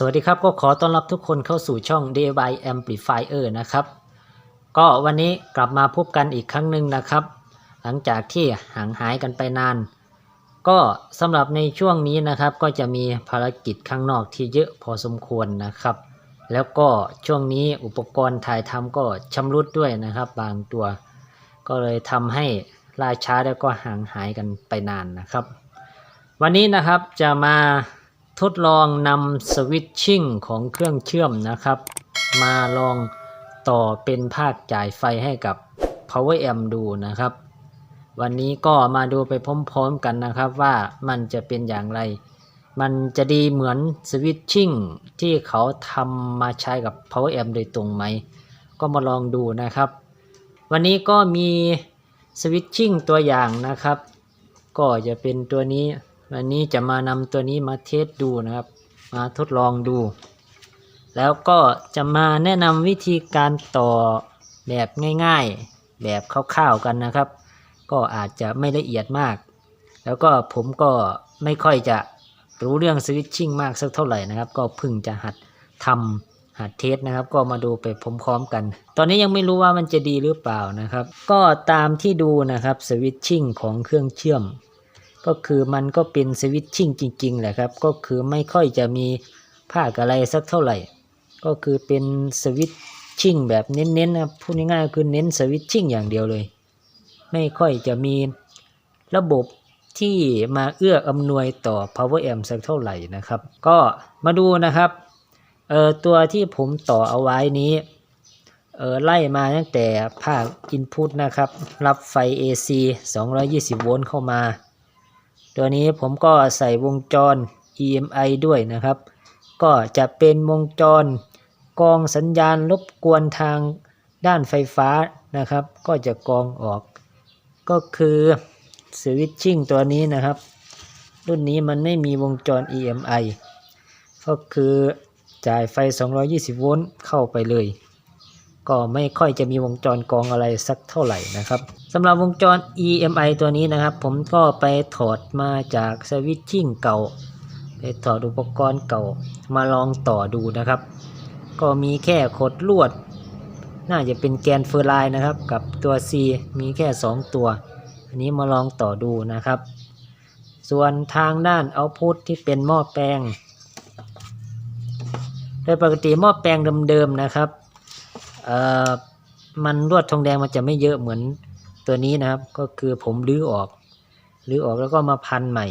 สวัสดีครับ ก็ขอต้อนรับทุกคนเข้าสู่ช่อง DIY Amplifier นะครับ ก็วันนี้กลับมาพบกันอีกครั้งหนึ่งนะครับ หลังจากที่ห่างหายกันไปนาน ก็สำหรับในช่วงนี้นะครับ ก็จะมีภารกิจข้างนอกที่เยอะพอสมควรนะครับ แล้วก็ช่วงนี้อุปกรณ์ถ่ายทำก็ชำรุดด้วยนะครับ บางตัว ก็เลยทำให้ล่าช้าแล้วก็ห่างหายกันไปนานนะครับ วันนี้นะครับจะมาทดลองนำสวิตชิ่งของเครื่องเชื่อมนะครับ มาลองต่อเป็นภาคจ่ายไฟให้กับ Power Amp ดูนะครับ วันนี้ก็มาดูไปพร้อมๆกันนะครับว่ามันจะเป็นอย่างไร มันจะดีเหมือนสวิตชิ่งที่เขาทำมาใช้กับ Power Amp โดยตรงไหม ก็มาลองดูนะครับ วันนี้ก็มีสวิตชิ่งตัวอย่างนะครับ ก็จะเป็นตัวนี้ วันนี้จะมานำตัวนี้มาเทสดูนะครับ มาทดลองดู แล้วก็จะมาแนะนำวิธีการต่อแบบง่ายๆ แบบคร่าวๆกันนะครับ ก็อาจจะไม่ละเอียดมาก แล้วก็ผมก็ไม่ค่อยจะรู้เรื่องสวิตชิ่งมากสักเท่าไหร่นะครับ ก็เพิ่งจะหัดทำ หัดเทสนะครับ ก็มาดูไปพร้อมๆกัน ตอนนี้ยังไม่รู้ว่ามันจะดีหรือเปล่านะครับ ก็ตามที่ดูนะครับสวิตชิ่งของเครื่องเชื่อม ก็คือมันก็เป็นสวิตชิ่งจริงๆแหละครับ ก็คือไม่ค่อยจะมีภาคอะไรสักเท่าไหร่ ก็คือเป็นสวิตชิ่งแบบเน้นๆนะพูดง่ายๆคือเน้นสวิตชิ่งอย่างเดียวเลย ไม่ค่อยจะมีระบบที่มาเอื้ออำนวยต่อ power amp สักเท่าไหร่นะครับ ก็มาดูนะครับ เอ่อตัวที่ผมต่อเอาไว้นี้เออไล่มาตั้งแต่ภาค input นะครับ รับไฟ AC 220 โวลต์เข้ามา ตัวนี้ผมก็ใส่วงจร EMI ด้วยนะครับ ก็จะเป็นวงจรกองสัญญาณรบกวนทางด้านไฟฟ้านะครับ ก็จะกองออก ก็คือสวิตชิ่งตัวนี้นะครับ รุ่นนี้มันไม่มีวงจร EMI ก็คือ จ่ายไฟ 220 โวลต์เข้าไปเลย ก็ไม่ค่อยจะมีวงจรกรองอะไรสักเท่าไหร่นะครับสำหรับวงจร EMI ตัวนี้นะครับ ผมก็ไปถอดมาจากสวิตชิ่งเก่า ไปถอดอุปกรณ์เก่ามาลองต่อดูนะครับ ก็มีแค่ขดลวด น่าจะเป็นแกนเฟอร์ไลน์นะครับ กับตัว C มีแค่ 2 ตัว อันนี้มาลองต่อดูนะครับ ส่วนทางด้านเอาพุทที่เป็นหม้อแปลง ดยปกติหม้อแปลงเดิมๆนะครับมันลวดทองแดงมันจะไม่เยอะเหมือนตัวนี้นะครับ ก็คือผมรื้อออกรื้อออกแล้วก็มาพันใหม่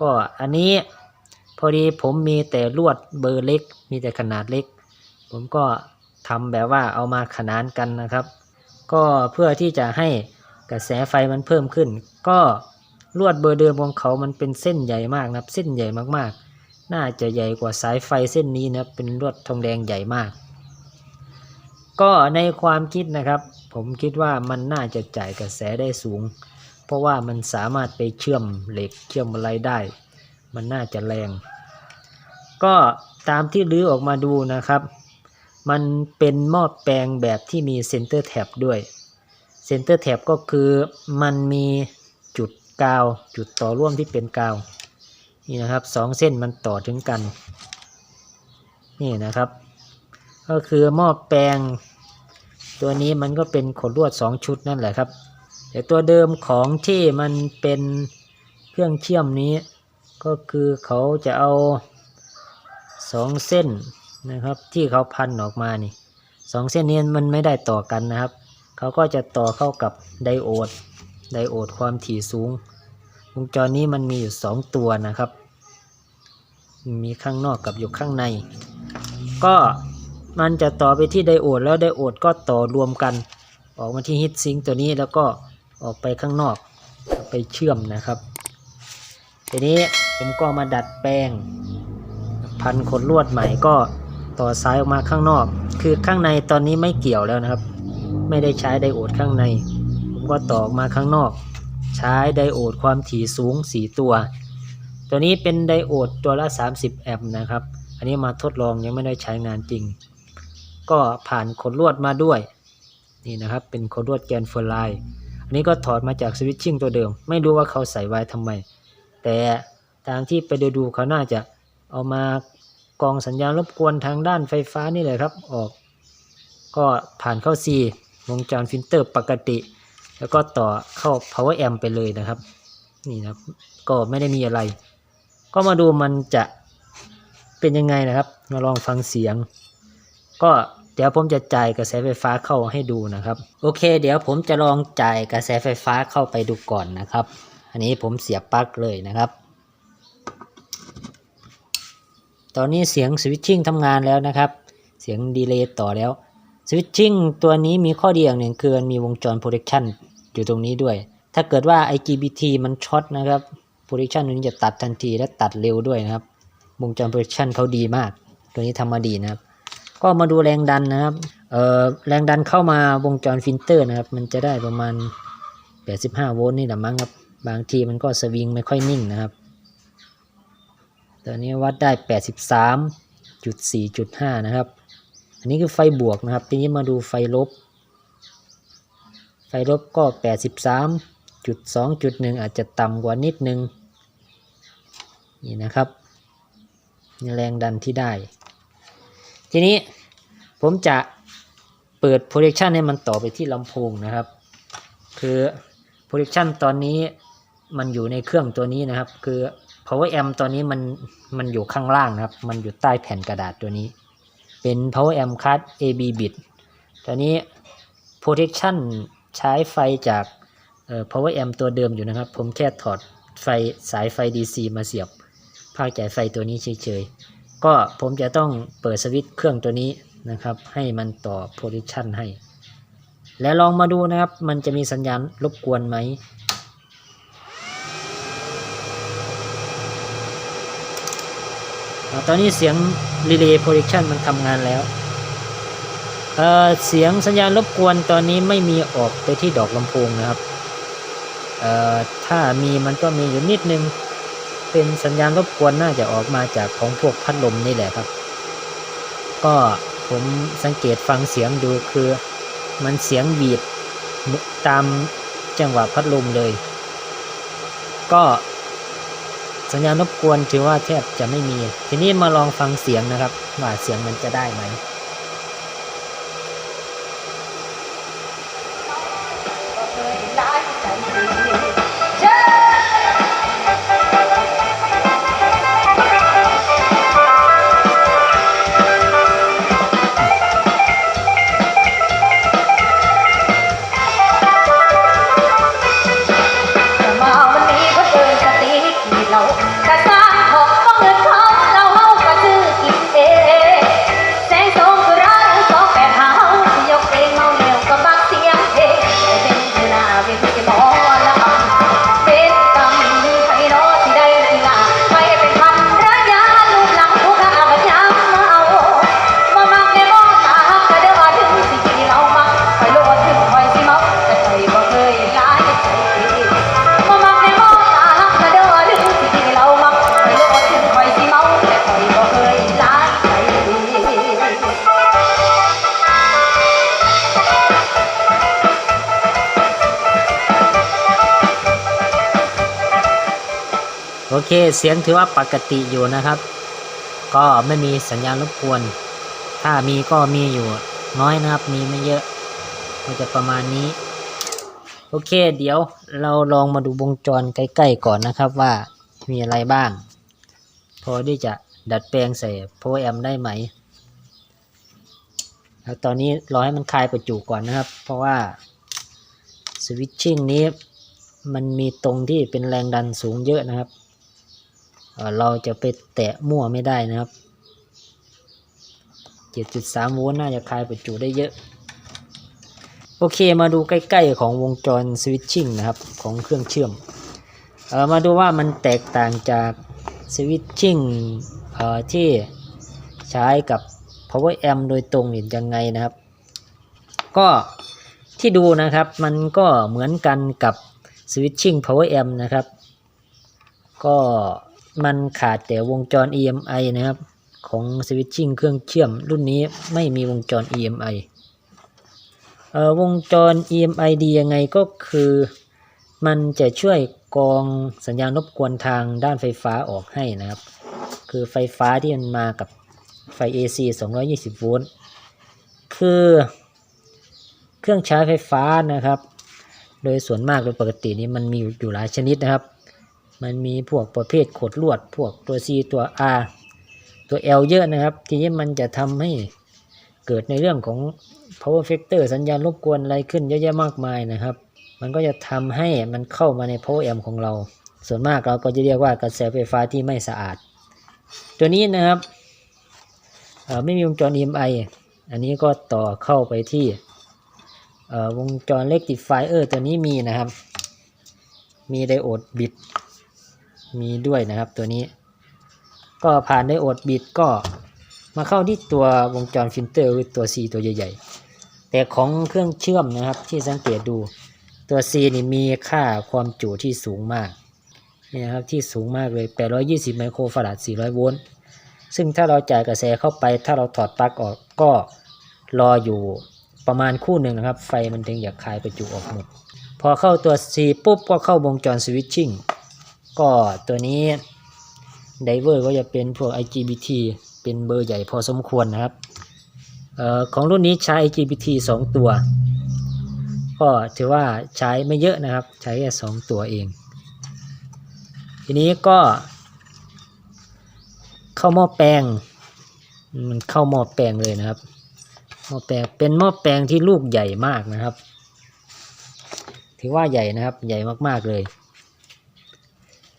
ก็อันนี้พอดีผมมีแต่ลวดเบอร์เล็ก มีแต่ขนาดเล็ก ผมก็ทำแบบว่าเอามาขนานกันนะครับ ก็เพื่อที่จะให้กระแสไฟมันเพิ่มขึ้น ก็ลวดเบอร์เดิมของเขามันเป็นเส้นใหญ่มากนะครับ เส้นใหญ่มากๆ น่าจะใหญ่กว่าสายไฟเส้นนี้นะเป็นลวดทองแดงใหญ่มาก ก็ในความคิดนะครับ ผมคิดว่ามันน่าจะจ่ายกระแสได้สูง เพราะว่ามันสามารถไปเชื่อมเหล็กเชื่อมอะไรได้ มันน่าจะแรง ก็ตามที่ลื้อออกมาดูนะครับ มันเป็นหม้อแปลงแบบที่มีเซนเตอร์แท็บด้วยเซนเตอร์แท็บก็คือมันมีจุดกาว จุดต่อร่วมที่เป็นกาว นี่นะครับสองเส้นมันต่อถึงกัน นี่นะครับ ก็คือหม้อแปลง ตัวนี้มันก็เป็นขดลวด 2 ชุดนั่นแหละครับ แต่ตัวเดิมของที่มันเป็นเครื่องเชื่อมนี้ ก็คือเขาจะเอาสองเส้นนะครับ ที่เขาพันออกมานี่สองเส้นนี้มันไม่ได้ต่อกันนะครับ เขาก็จะต่อเข้ากับไดโอด ไดโอดความถี่สูง วงจรนี้มันมีอยู่สองตัวนะครับ มีข้างนอกกับอยู่ข้างใน ก็มันจะต่อไปที่ไดโอดแล้วไดโอดก็ต่อรวมกัน ออกมาที่ฮิตซิงตัวนี้แล้วก็ออกไปข้างนอกไปเชื่อมนะครับ ทีนี้ผมก็มาดัดแปลง พันขนลวดใหม่ก็ต่อสายออกมาข้างนอก คือข้างในตอนนี้ไม่เกี่ยวแล้วนะครับ ไม่ได้ใช้ไดโอดข้างใน ผมก็ต่อออกมาข้างนอก ใช้ไดโอดความถี่สูง 4 ตัว ตัวนี้เป็นไดโอดตัวละ 30 แอมป์นะครับ อันนี้มาทดลองยังไม่ได้ใช้งานจริง ก็ผ่านขนลวดมาด้วย นี่นะครับเป็นขนลวดแกนเฟอร์ไลน์อันนี้ก็ถอดมาจากสวิตชิ่งตัวเดิม ไม่รู้ว่าเขาใส่ไว้ทำไม แต่ตามที่ไปดูดูเขาน่าจะเอามากองสัญญาณรบกวนทางด้านไฟฟ้านี่แหละครับออก ก็ผ่านเข้า C วงจรฟิลเตอร์ปกติ แล้วก็ต่อเข้า power amp ไปเลยนะครับ นี่นะครับ ก็ไม่ได้มีอะไร ก็มาดูมันจะเป็นยังไงนะครับ มาลองฟังเสียง ก็เดี๋ยวผมจะจ่ายกระแสไฟฟ้าเข้าให้ดูนะครับ โอเค เดี๋ยวผมจะลองจ่ายกระแสไฟฟ้าเข้าไปดูก่อนนะครับ อันนี้ผมเสียบปลั๊กเลยนะครับ ตอนนี้เสียงสวิตชิ่งทำงานแล้วนะครับ เสียงดีเลย์ต่อแล้วสวิตชิ่งตัวนี้มีข้อดีอย่างหนึ่งคือมันมีวงจร protection อยู่ตรงนี้ด้วย ถ้าเกิดว่า IGBT มันช็อตนะครับ protection ตัวนี้จะตัดทันทีและตัดเร็วด้วยนะครับ วงจร protection เขาดีมาก ตัวนี้ทำมาดีนะครับ ก็มาดูแรงดันนะครับเอ่อแรงดันเข้ามาวงจรฟิลเตอร์นะครับ มันจะได้ประมาณ 85 โวลต์นี่แหละมั้งครับ บางทีมันก็สวิงไม่ค่อยนิ่งนะครับตอนนี้วัดได้ 83.4.5 นะครับ อันนี้คือไฟบวกนะครับ ทีนี้มาดูไฟลบ ไฟลบก็ 83.2.1 อาจจะต่ำกว่านิดนึง นี่นะครับนี่แรงดันที่ได้ ทีนี้ผมจะเปิด projection ให้มันต่อไปที่ลำโพงนะครับ คือ projection ตอนนี้มันอยู่ในเครื่องตัวนี้นะครับ คือ power amp ตอนนี้มันมันอยู่ข้างล่างนะครับ มันอยู่ใต้แผ่นกระดาษตัวนี้ เป็น power amp card AB bit ตอนนี้ protection ใช้ไฟจาก power amp ตัวเดิมอยู่นะครับ ผมแค่ถอดไฟสายไฟ DC มาเสียบ ภาคจ่ายไฟตัวนี้เฉยๆ ก็ผมจะต้องเปิดสวิตช์เครื่องตัวนี้นะครับ ให้มันต่อ protection ให้ แล้วลองมาดูนะครับ มันจะมีสัญญาณรบกวนไหมตอนนี้เสียง Relay Projection มันทำงานแล้วเเสียงสัญญาณรบกวนตอนนี้ไม่มีออกไปที่ดอกลำโพงนะครับถ้ามีมันก็มีอยู่นิดนึง เป็นสัญญาณรบกวนน่าจะออกมาจากของพวกพัดลมนี่แหละครับ ก็ผมสังเกตฟังเสียงดูคือ มันเสียงบีดตามจังหวะพัดลมเลย ก็สัญญาณรบกวนถือว่าแทบจะไม่มี ทีนี้มาลองฟังเสียงนะครับ ว่าเสียงมันจะได้ไหม โอเคเสียงถือว่าปกติอยู่นะครับ ก็ไม่มีสัญญาณรบกวน ถ้ามีก็มีอยู่น้อยนะครับ มีไม่เยอะก็จะประมาณนี้ โอเค เดี๋ยวเราลองมาดูวงจรใกล้ๆก่อนนะครับว่ามีอะไรบ้าง พอที่จะดัดแปลงใส่ power amp ได้ไหมแล้วตอนนี้รอให้มันคลายประจุก่อนนะครับ เพราะว่าสวิตชิ่งนี้มันมีตรงที่เป็นแรงดันสูงเยอะนะครับ เราจะไปแตะมั่วไม่ได้นะครับ 7.3 โวลต์น่าจะคลายประจุได้เยอะ โอเคมาดูใกล้ ๆ ของวงจรสวิตชิ่งนะครับ ของเครื่องเชื่อมเออมาดูว่ามันแตกต่างจากสวิตชิ่งเอ่อที่ใช้กับ power amp โดยตรงนี่ยังไงนะครับ ก็ที่ดูนะครับมันก็เหมือนกันกับสวิตชิ่ง power amp นะครับ ก็ มันขาดแต่วงจร EMI นะครับ ของสวิตชิ่งเครื่องเชื่อมรุ่นนี้ไม่มีวงจร EMI เอ่อวงจร EMI ดียังไงก็คือ มันจะช่วยกรองสัญญาณรบกวนทางด้านไฟฟ้าออกให้นะครับ คือไฟฟ้าที่มันมากับไฟ AC 220 โวลต์คือเครื่องใช้ไฟฟ้านะครับ โดยส่วนมากโดยปกตินี้มันมีอยู่หลายชนิดนะครับ มันมีพวกประเภทขดลวด พวกตัว C ตัว R ตัว L เยอะนะครับ ทีนี้มันจะทำให้เกิดในเรื่องของ power factor สัญญาณรบกวนอะไรขึ้นเยอะแยะมากมายนะครับ มันก็จะทำให้มันเข้ามาใน power amp ของเรา ส่วนมากเราก็จะเรียกว่ากระแสไฟฟ้าที่ไม่สะอาด ตัวนี้นะครับไม่มีวงจร EMI อันนี้ก็ต่อเข้าไปที่วงจร rectifier ตัวนี้มีนะครับ มีไดโอดบิด มีด้วยนะครับตัวนี้ ก็ผ่านไดโอดบิดก็มาเข้าที่ตัววงจรฟิลเตอร์คือตัว C ตัวใหญ่ๆ แต่ของเครื่องเชื่อมนะครับที่สังเกตดูตัว C นี่มีค่าความจุที่สูงมากนี่นะครับที่สูงมากเลย 820 ไมโครฟาราด 400 โวลต์ ซึ่งถ้าเราจ่ายกระแสเข้าไป ถ้าเราถอดปลั๊กออกก็รออยู่ประมาณคู่หนึ่งนะครับ ไฟมันถึงอยากคายประจุออกหมด พอเข้าตัว C ปุ๊บก็เข้าวงจรสวิตชิ่ง ก็ตัวนี้ไดเวอร์ก็จะเป็นพวก IGBT เป็นเบอร์ใหญ่พอสมควรนะครับออของรุ่นนี้ใช้ IGBT 2 ตัว ก็ถือว่าใช้ไม่เยอะนะครับ ใช้แค่2ตัวเอง ทีนี้ก็ เข้าหม้อแปลง มันเข้าหม้อแปลงเลยนะครับ หม้อแปลงเป็นหม้อแปลงที่ลูกใหญ่มากนะครับ ถือว่าใหญ่นะครับ ใหญ่มากๆเลย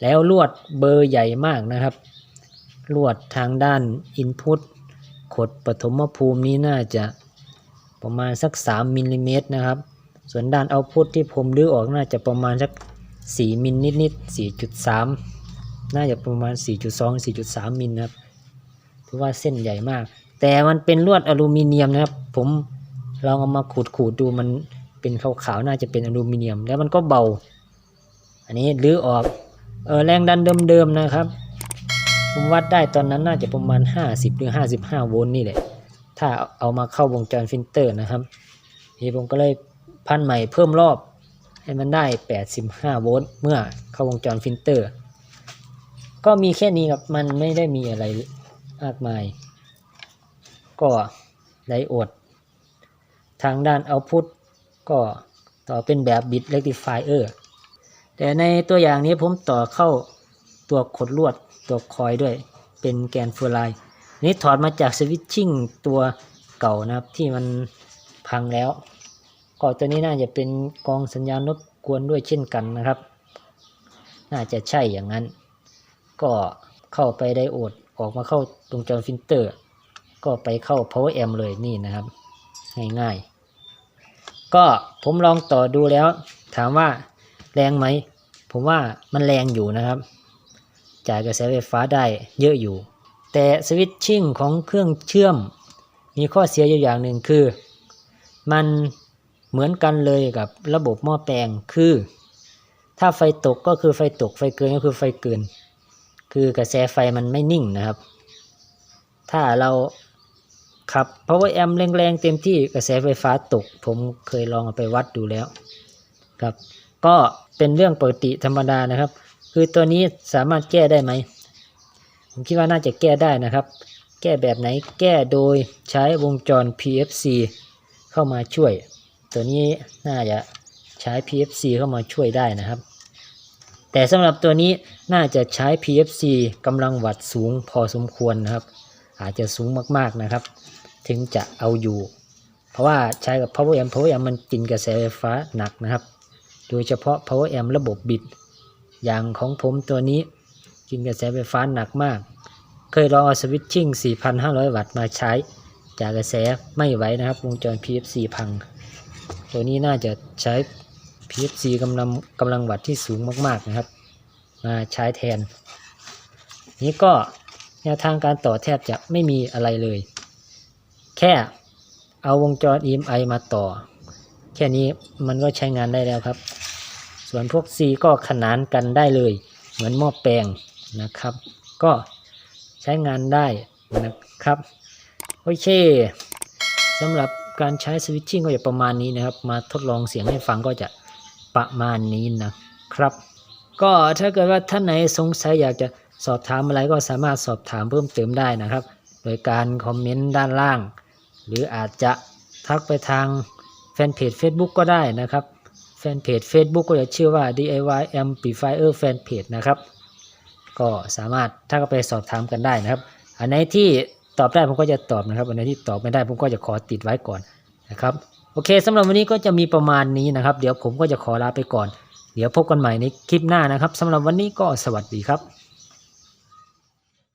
แล้วลวดเบอร์ใหญ่มากนะครับ ลวดทางด้าน Input ขดปฐมภูมินี้น่าจะประมาณสัก 3มิลลิเมตรนะครับ ส่วนด้าน Output ที่ผมดื้อออกน่าจะประมาณสัก 4มิลนิดๆ4.3 น่าจะประมาณ 4.2 4.3 มิลนะครับถือว่าเส้นใหญ่มาก แต่มันเป็นลวดอลูมิเนียมนะครับ ผมลองเอามาขูดขูดดูมันเป็นขาวๆน่าจะเป็นอลูมิเนียม แล้วมันก็เบา อันนี้รื้อออก เออแรงดันเดิมๆนะครับ ผมวัดได้ตอนนั้นน่าจะประมาณ 50 หรือ 55 โวลต์นี่แหละ ถ้าเอามาเข้าวงจรฟิลเตอร์นะครับทีผมก็เลยพันใหม่เพิ่มรอบ ให้มันได้ 85 โวลต์เมื่อเข้าวงจรฟิลเตอร์ ก็มีแค่นี้ครับมันไม่ได้มีอะไรมากมาย ก็ไดโอด ทางด้านเอาพุตก็ต่อเป็นแบบบิด rectifier แต่ในตัวอย่างนี้ผมต่อเข้าตัวขดลวดตัวคอยด้วย เป็นแกนฟอร์ไลน์นี่ถอดมาจากสวิตชิ่งตัวเก่านะครับที่มันพังแล้วก็ตัวนี้น่าจะเป็นกองสัญญาณรบกวนด้วยเช่นกันนะครับ น่าจะใช่อย่างนั้น ก็เข้าไปไดโอดออกมาเข้าตรงจอฟิลเตอร์ ก็ไปเข้า power amp เลยนี่นะครับ ง่ายๆ ก็ผมลองต่อดูแล้วถามว่า แรงไหม ผมว่ามันแรงอยู่นะครับ จ่ายกระแสไฟฟ้าได้เยอะอยู่ แต่สวิตชิ่งของเครื่องเชื่อม มีข้อเสียอยู่อย่างหนึ่งคือ มันเหมือนกันเลยกับระบบหม้อแปลงคือ ถ้าไฟตกก็คือไฟตกไฟเกินก็คือไฟเกิน คือกระแสไฟมันไม่นิ่งนะครับ ถ้าเราขับ power amp แรงๆเต็มที่กระแสไฟฟ้าตก ผมเคยลองเอาไปวัดดูแล้วครับ ก็เป็นเรื่องปกติธรรมดานะครับ คือตัวนี้สามารถแก้ได้ไหม ผมคิดว่าน่าจะแก้ได้นะครับ แก้แบบไหนแก้โดยใช้วงจร PFC เข้ามาช่วย ตัวนี้น่าจะใช้ PFC เข้ามาช่วยได้นะครับ แต่สำหรับตัวนี้น่าจะใช้ PFC กำลังวัดสูงพอสมควรนะครับ อาจจะสูงมากๆนะครับ ถึงจะเอาอยู่ เพราะว่าใช้กับ Power Amp Power Amp มันกินกระแสไฟฟ้าหนักนะครับ โดยเฉพาะ Power Amp ระบบบิด อย่างของผมตัวนี้กินกระแสไฟฟ้าหนักมาก เคยลองเอาสวิตชิ่ง 4,500 วัตต์มาใช้ จากกระแสไม่ไหวนะครับ วงจร PFC พัง ตัวนี้น่าจะใช้ PFC กำลังกำลังวัตต์ที่สูงมาก ๆ นะครับ มาใช้แทน นี้ก็แนวทางการต่อแทบจะไม่มีอะไรเลย แค่เอาวงจร EMI มาต่อ แค่นี้มันก็ใช้งานได้แล้วครับ ส่วนพวก C ก็ขนานกันได้เลย เหมือนหม้อแปลงนะครับ ก็ใช้งานได้นะครับ โอเคสำหรับการใช้สวิตชิ่งก็จะประมาณนี้นะครับ มาทดลองเสียงให้ฟังก็จะประมาณนี้นะครับ ก็ถ้าเกิดว่าท่านไหนสงสัยอยากจะสอบถามอะไรก็สามารถสอบถามเพิ่มเติมได้นะครับ โดยการคอมเมนต์ด้านล่าง หรืออาจจะทักไปทาง แฟนเพจ Facebook ก็ได้นะครับแฟนเพจ Facebook ก็จะชื่อว่า DIY Amplifier Fanpage นะครับ ก็สามารถถ้าก็ไปสอบถามกันได้นะครับ อันไหนที่ตอบได้ผมก็จะตอบนะครับ อันไหนที่ตอบไม่ได้ผมก็จะขอติดไว้ก่อนนะครับโอเคสำหรับวันนี้ก็จะมีประมาณนี้นะครับ เดี๋ยวผมก็จะขอลาไปก่อน เดี๋ยวพบกันใหม่ในคลิปหน้านะครับสำหรับวันนี้ก็สวัสดีครับ